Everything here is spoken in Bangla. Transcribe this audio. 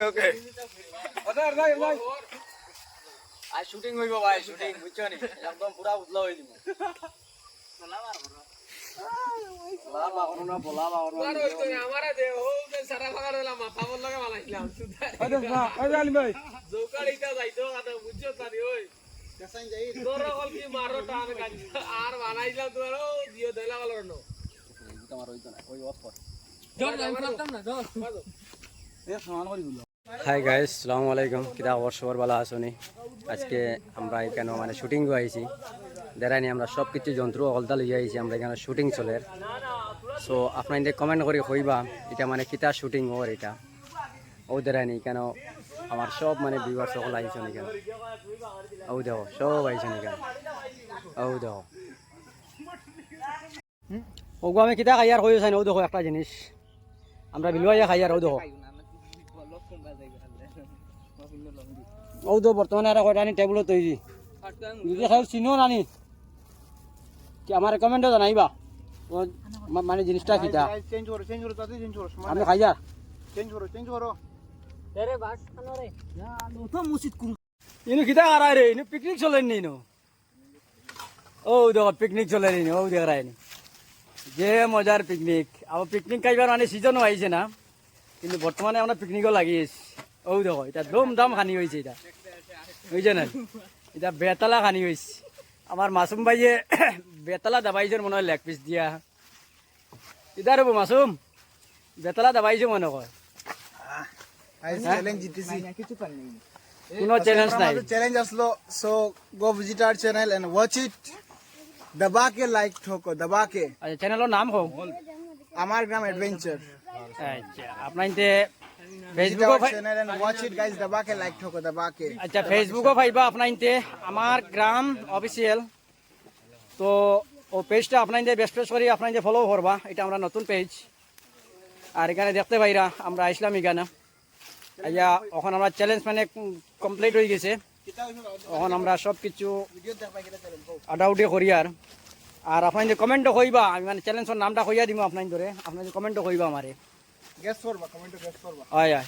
ওকে আর শুটিং হইব ভাই শুটিং বুঝছ নি? একদম পুরা উতলা দিব। আমারে দে ও যে সারা ফাগার হলাম মাথা বল লাগা বানাইলাম জৌকাড়িটা যাইতো কাটা বুঝছ তারি ওই। তোর কল কি মারো টান কাজ আর বানাইলাম তোর ও দিও দেলা গেল ন। তোমার হইতো না ওই অফ কর। হাই গাইস সালামু আলাইকুম কিতা খবর? সবার ভালো আসনি আজকে আমরা এখানে মানে শুটিং আইছি। দেখাইনি আমরা সব কিছু যন্ত্র অলতা লইয়া আইছি। আমরা এখানে শুটিং চলে। সো আপনাদের কমেন্ট করে কইবা, এটা মানে কিতা শুটিং ওর এটা? ও দেখাইনি কেন আমার সব মানে ভিউয়ার সকল আইছেন এখানে। ও দেখো, সব আইছেন এখানে। ও দেখো। ওগো আমি কিতা খাইয়ার চাই ও দেখো একটা জিনিস। আমরা বিলুয়াইয়া খাইয়ার, ও দেখো। ও তো বর্তমানে আর কয়টা আনি টেবুলত তৈরি যদি খাই চিনো নানি। কি আমার রেকমেন্ডও জানাইবা মানে জিনিসটা কিটা চেঞ্জ করো চেঞ্জ করো চেঞ্জ করো আমি খাইয়া চেঞ্জ করো চেঞ্জ করো ইনু কিতা করা রে ইনু পিকনিক চলেন নি ইনু? ও দেখো পিকনিক চলে নি ও দেখ রায় যে মজার পিকনিক আবার পিকনিক খাইবার মানে সিজনও আইছে না। কিন্তু বর্তমানে আমরা পিকনিকও লাগিয়েছি ও দেখো এটা দম দাম খানি হয়েছে এটা বুঝছে না এটা বেতালা খানি হয়েছে আমার মাসুম ভাইয়ে বেতালা দাবাইছেন মনে হয় লেগ পিস দিয়া। ইদার হব মাসুম বেতালা দাবাইছে মনে হয় আই কোনো চ্যালেঞ্জ নাই। চ্যালেঞ্জ আসলো so go visit our channel and watch it দবা के লাইক ঠোকো দবা के আচ্ছা চ্যানেলের নাম হোক আমার গ্রাম অ্যাডভেঞ্চার আচ্ছা আপনার ইনতে visit ফেসবুকও channel and watch it guys দবা के লাইক ঠোকো দবা के আচ্ছা ফেসবুকও পাইবা আপনার ইনতে আমার গ্রাম অফিসিয়াল তো ও পেজটা আপনার ইনতে বেস্ট পেজ করি আপনার ইনতে ফলো করবা এটা আমরা নতুন পেজ আর এখানে দেখতে পাইরা আমরা আসলাম এখানে। আইয়া এখন আমরা চ্যালেঞ্জ মানে কমপ্লিট হয়ে গেছে। এখন আমরা সব কিছু আডাউডি করি আর। আর আপনার কমেন্টও কইবা আমি মানে চ্যালেঞ্জের নামটা কইয়া দিব আপনার ধরে আপনার কমেন্টও কইবা আমারে। গেস করবা কমেন্টও গেস করবা। হয় হয়